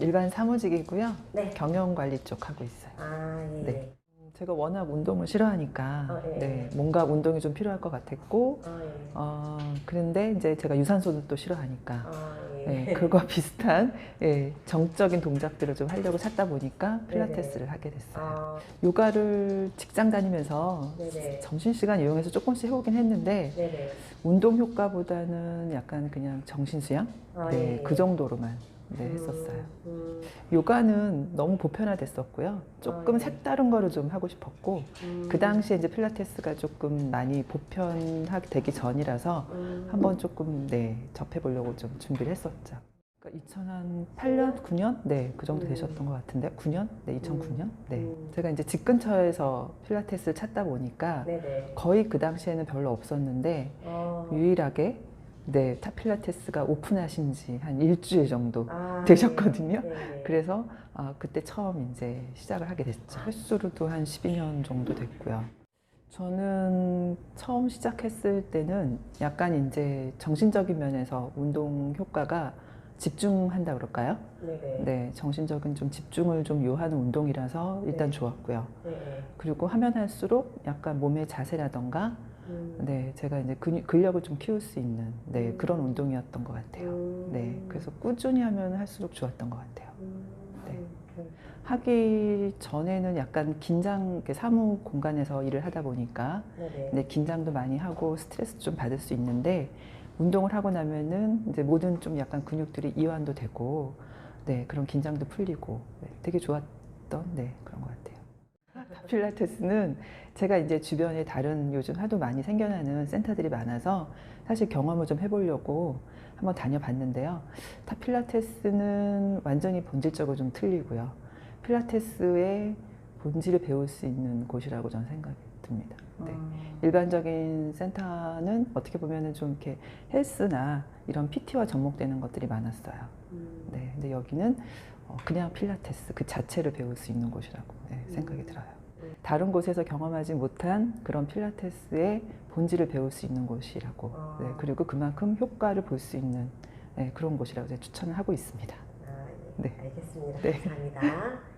일반 사무직이고요. 네. 경영 관리 쪽 하고 있어요. 아, 예. 네. 제가 워낙 운동을 싫어하니까 어, 예. 네, 뭔가 운동이 좀 필요할 것 같았고 아, 예. 어, 그런데 이제 제가 유산소를 또 싫어하니까 아, 예. 네, 그거 비슷한 예, 정적인 동작들을 좀 하려고 찾다 보니까 네네. 필라테스를 하게 됐어요. 아, 요가를 직장 다니면서 네네. 점심시간 이용해서 조금씩 해보긴 했는데 네네. 운동 효과보다는 약간 그냥 정신수양? 아, 네, 예. 그 정도로만 네, 음, 했었어요. 음, 요가는 너무 보편화됐었고요. 조금 아, 네. 색다른 거를 좀 하고 싶었고 음, 그 당시에 이제 필라테스가 조금 많이 보편화되기 전이라서 음, 한번 조금 네 접해보려고 좀 준비를 했었죠. 그러니까 2008년, 9년, 네 그 정도 음. 되셨던 것 같은데 9년, 네 2009년, 네 음. 제가 이제 집 근처에서 필라테스를 찾다 보니까. 거의 그 당시에는 별로 없었는데 어, 유일하게 네 타필라테스가 오픈하신 지 한 일주일 정도 아, 되셨거든요. 네. 네네. 그래서 아, 그때 처음 이제 시작을 하게 됐죠. 횟수로도 한 12년 정도 됐고요. 저는 처음 시작했을 때는 약간 이제 정신적인 면에서 운동 효과가 집중한다 그럴까요? 네네. 네, 정신적인 좀 집중을 좀 요하는 운동이라서 일단 네. 좋았고요. 네네. 그리고 하면 할수록 약간 몸의 자세라던가 음, 네, 제가 이제 근육, 근력을 좀 키울 수 있는 네, 음. 그런 운동이었던 것 같아요. 음, 네, 그래서 꾸준히 하면 할수록 좋았던 것 같아요. 음, 네. 음, 하기 전에는 약간 긴장, 사무 공간에서 일을 하다 보니까 네네. 네, 긴장도 많이 하고 스트레스 좀 받을 수 있는데 운동을 하고 나면은 이제 모든 좀 약간 근육들이 이완도 되고 네, 그런 긴장도 풀리고 네, 되게 좋았던 네, 그런 것 같아요. 필라테스는 제가 이제 주변에 다른 요즘 하도 많이 생겨나는 센터들이 많아서 사실 경험을 좀 해보려고 한번 다녀봤는데요. 타 필라테스는 완전히 본질적으로 좀 틀리고요. 필라테스의 본질을 배울 수 있는 곳이라고 저는 생각이 듭니다. 네. 아, 일반적인 센터는 어떻게 보면은 좀 이렇게 헬스나 이런 PT와 접목되는 것들이 많았어요. 음, 네, 근데 여기는 어, 그냥 필라테스 그 자체를 배울 수 있는 곳이라고 네, 생각이 음. 들어요. 음. 다른 곳에서 경험하지 못한 그런 필라테스의 본질을 배울 수 있는 곳이라고. 아. 네, 그리고 그만큼 효과를 볼 수 있는 네, 그런 곳이라고 제가 추천을 하고 있습니다. 아, 네. 알겠습니다. 네. 감사합니다.